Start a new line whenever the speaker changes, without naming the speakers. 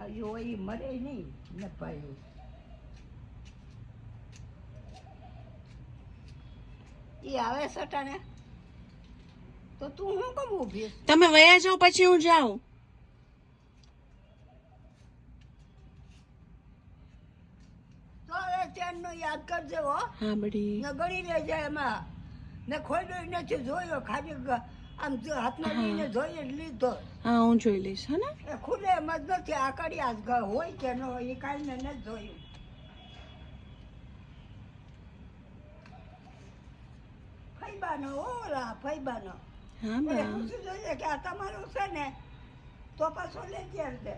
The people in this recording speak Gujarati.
હજુ એ મરે નહીં ને ભાઈ. એ આવે સટાને? તો તું શું કમ ઊભી
તમે વયા જાઓ પછી હું જાઉં.
તો હવે ત્યાંનો યાદ કરજે હો.
હા બડી
ને ગણી લેજે એમાં. ને ખોલ્યો નથી જોયો ખાલી આમ હાથમાં. લઈને જોઈએ જ લીધો.
હા હું જોઈ લઈશ હે ને?
ખુલે એમ જ નથી આ કડિયા જ હોય કે ન હોય એ કાંઈ ને નથી જોયું. ફૈબાનો ઓલા ફૈબાનો.
હા
બરાબર જોઈએ કે આ તમારું છે ને તો પાછો લઈ આવજે